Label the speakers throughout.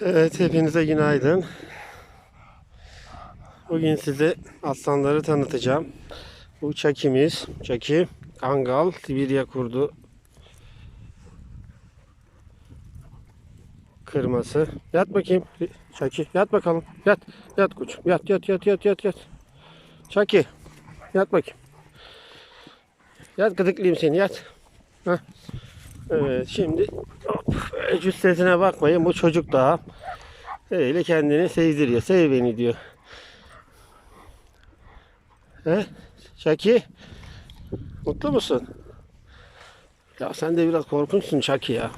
Speaker 1: Evet, hepinize günaydın. Bugün size aslanları tanıtacağım. Bu çakimiz, çaki, kangal, Sibirya kurdu kırması. Yat bakayım, çaki, yat bakalım. Yat, yat koçum, yat, yat, yat, yat, yat, yat. Çaki, yat bakayım. Yat gıdıklayayım seni, yat. Heh. Evet, şimdi hop, cüssesine bakmayın, bu çocuk daha. Öyle kendini sevdiriyor. Sev beni diyor. He? Şaki? Mutlu musun? Ya sen de biraz korkunçsun Şaki ya.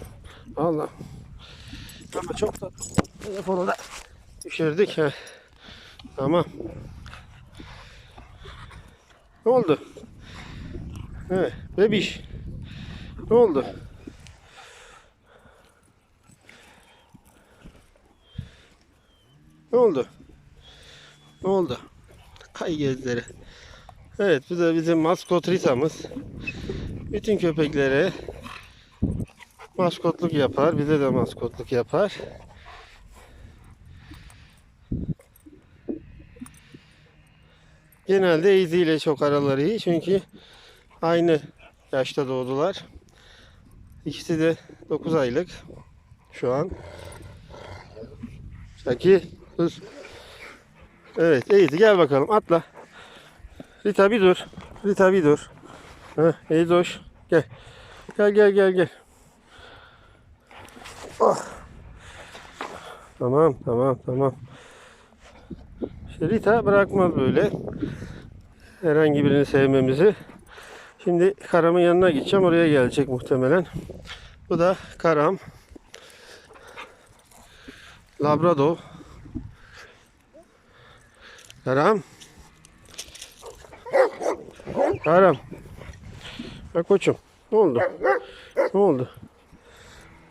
Speaker 1: Vallahi. Ama çok da telefonu da düşürdük. He. Tamam. Ne oldu? He, bebiş. Ne oldu? Ne oldu? Ne oldu? Kay gözleri. Evet bu da bizim maskot Rita'mız. Bütün köpeklere maskotluk yapar. Bize de maskotluk yapar. Genelde Easy ile çok araları iyi. Çünkü aynı yaşta doğdular. İkisi de 9 aylık şu an. Şaki dur. Evet Easy gel bakalım atla. Rita bir dur. Rita bir dur. Heh, Eyzoş gel. Gel gel gel gel. Oh. Tamam tamam tamam. İşte Rita bırakmaz böyle. Herhangi birini sevmemizi. Şimdi Karam'ın yanına gideceğim. Oraya gelecek muhtemelen. Bu da Karam. Labrador. Karam. Karam. Ha koçum. Ne oldu? Ne oldu?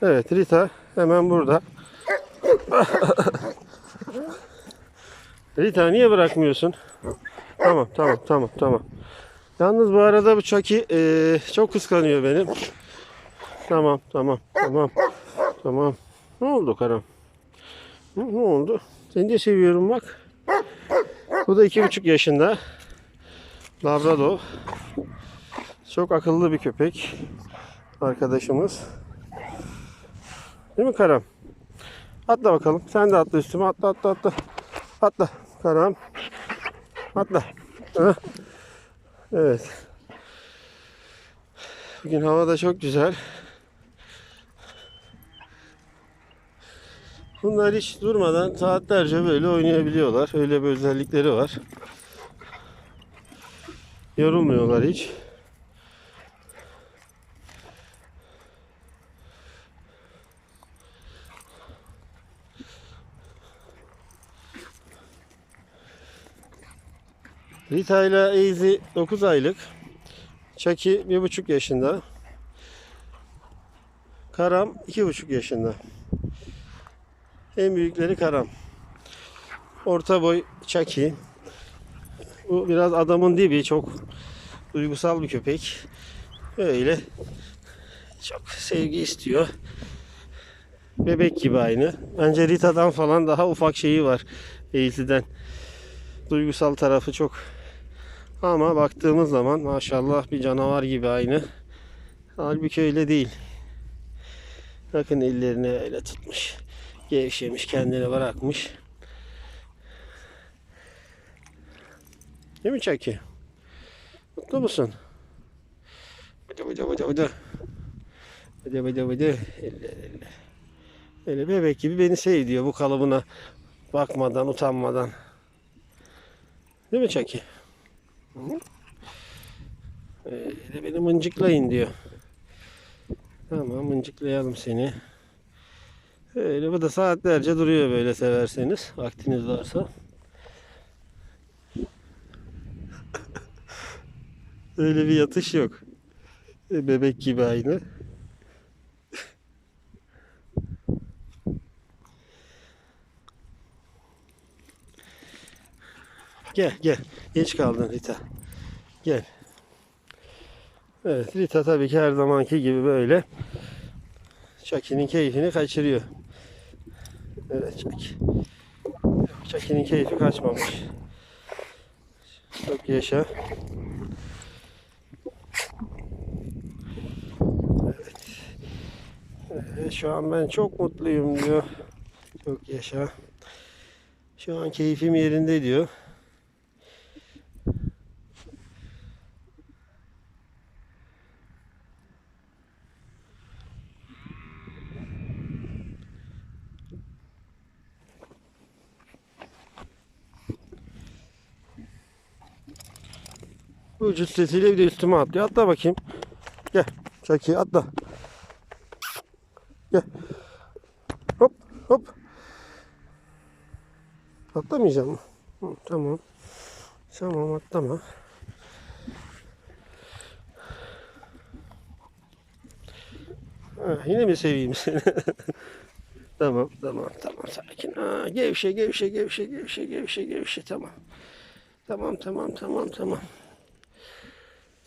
Speaker 1: Evet Rita hemen burada. Rita niye bırakmıyorsun? Tamam tamam tamam tamam. Yalnız bu arada bu Chucky eee, çok kıskanıyor benim. Tamam tamam tamam tamam. Ne oldu Karam? Ne oldu? Seni de seviyorum bak. Bu da iki buçuk yaşında. Labrador. Çok akıllı bir köpek. Arkadaşımız. Değil mi Karam? Atla bakalım. Sen de atla üstüme. Atla atla atla. Atla Karam. Atla. Evet. Bugün hava da çok güzel. Bunlar hiç durmadan saatlerce böyle oynayabiliyorlar. Öyle bir özellikleri var. Yorulmuyorlar hiç. Rita ile Easy 9 aylık. Chucky 1,5 yaşında. Karam 2,5 yaşında. En büyükleri Karam. Orta boy Chucky. Bu biraz adamın dibi. Çok duygusal bir köpek. Öyle çok sevgi istiyor. Bebek gibi aynı. Bence Rita'dan falan daha ufak şeyi var. Eğiltiden. Duygusal tarafı çok. Ama baktığımız zaman maşallah bir canavar gibi aynı. Halbuki öyle değil. Bakın ellerini öyle tutmuş. Gevşemiş kendini bırakmış. Değil mi Çaki? Mutlu musun? Bıdı bıdı bıdı bıdı. Bıdı bıdı bıdı. Elle bebek gibi beni sev diyor bu kalıbına bakmadan, utanmadan. Değil mi Çaki? Öyle beni mıncıklayın diyor. Tamam mıncıklayalım seni. Öyle bu da saatlerce duruyor böyle severseniz. Vaktiniz varsa. Öyle bir yatış yok. E, Bebek gibi aynı. Gel gel. Geç kaldın Rita. Gel. Evet Rita tabii ki her zamanki gibi böyle Chucky'nin keyfini kaçırıyor. Çaki. Çaki'nin keyfi kaçmamış. Çok yaşa. Evet, şu an ben çok mutluyum diyor. Çok yaşa. Şu an keyfim yerinde diyor. Bu cüssesiyle bir de üstüme atlıyor. Atla bakayım. Gel. Çaki atla. Gel. Hop hop. Atlamayacağım mı? Hı, tamam. Tamam atlama. Ha, yine mi seveyim seni? tamam tamam tamam sakin. Ha, gevşe gevşe gevşe gevşe gevşe gevşe tamam. Tamam tamam tamam tamam.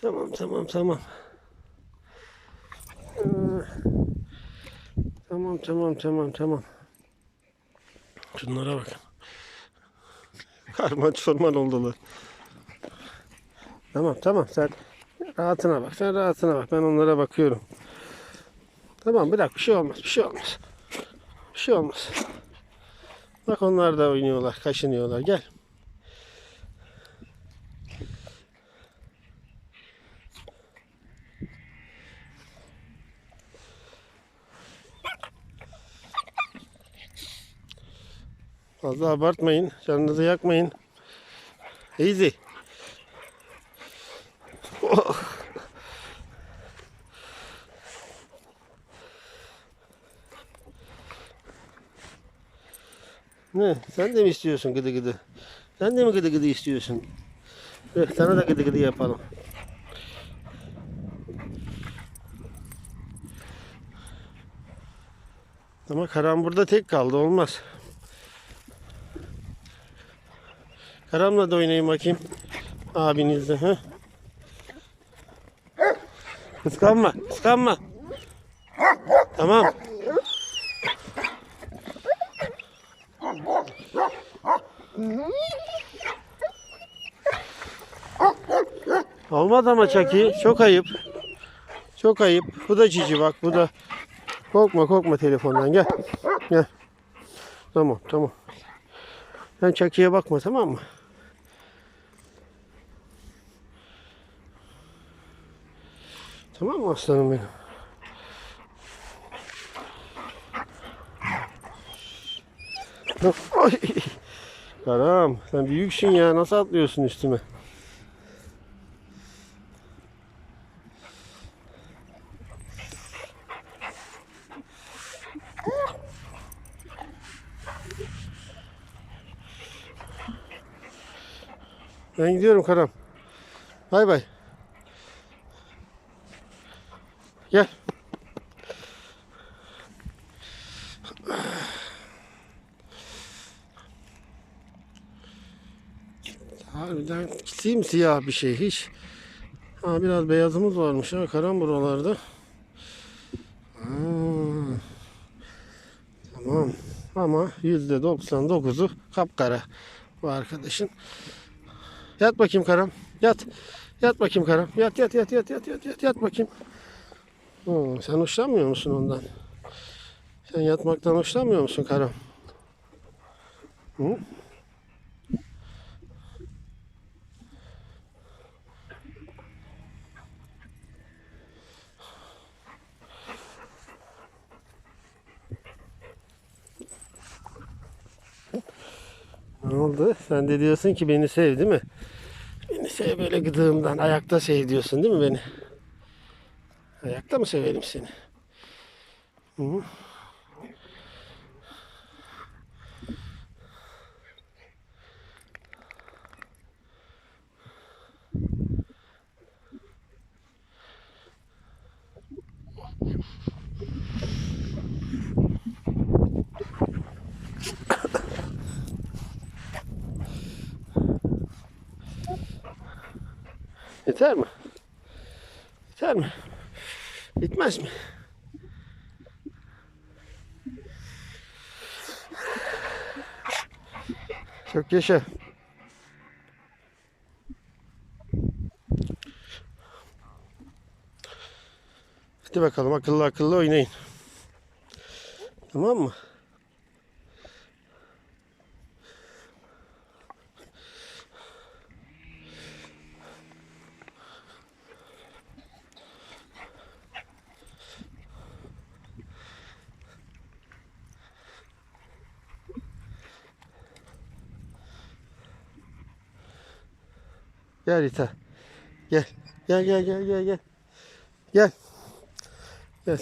Speaker 1: Tamam tamam tamam. Ee, Tamam tamam tamam tamam. Şunlara bakın. Karman çorman oldular. Tamam tamam sen rahatına bak. Sen rahatına bak. Ben onlara bakıyorum. Tamam bırak bir şey olmaz. Bir şey olmaz. Bir şey olmaz. Bak onlar da oynuyorlar. Kaşınıyorlar. Gel. Fazla abartmayın. Canınızı yakmayın. Easy. Ne? Sen de mi istiyorsun gıdı gıdı? Sen de mi gıdı gıdı istiyorsun? Dur, sana da gıdı gıdı yapalım. Ama Karan burada tek kaldı. Olmaz. Karam'la da oynayayım bakayım. Abinizle. Ha? Kıskanma. Kıskanma. Tamam. Olmadı ama Çaki. Çok ayıp. Çok ayıp. Bu da cici bak. Bu da. Korkma korkma telefondan. Gel. Gel. Tamam tamam. Sen Çaki'ye bakma tamam mı? Tamam mı aslanım benim? Karam sen büyüksün ya nasıl atlıyorsun üstüme? Ben gidiyorum Karam. Bay bay. Gel. Harbiden simsiyah bir şey hiç. Ha, biraz beyazımız varmış ha karan buralarda. Ha, tamam. Ama yüzde 99'u kapkara bu arkadaşın. Yat bakayım karam. Yat. Yat bakayım karam. Yat yat yat yat yat yat yat, yat bakayım. Oo, sen hoşlanmıyor musun ondan? Sen yatmaktan hoşlanmıyor musun karam? Hı? Ne oldu? Sen de diyorsun ki beni sev değil mi? Beni sev böyle gıdığımdan. Ayakta sev diyorsun değil mi beni? Ayakta mı sevelim seni? Hı? Yeter mi? Yeter mi? Bitmez mi? Çok yaşa. Hadi bakalım akıllı akıllı oynayın. Tamam mı? Gel Rita. Gel. Gel gel gel gel gel. Gel. Gel.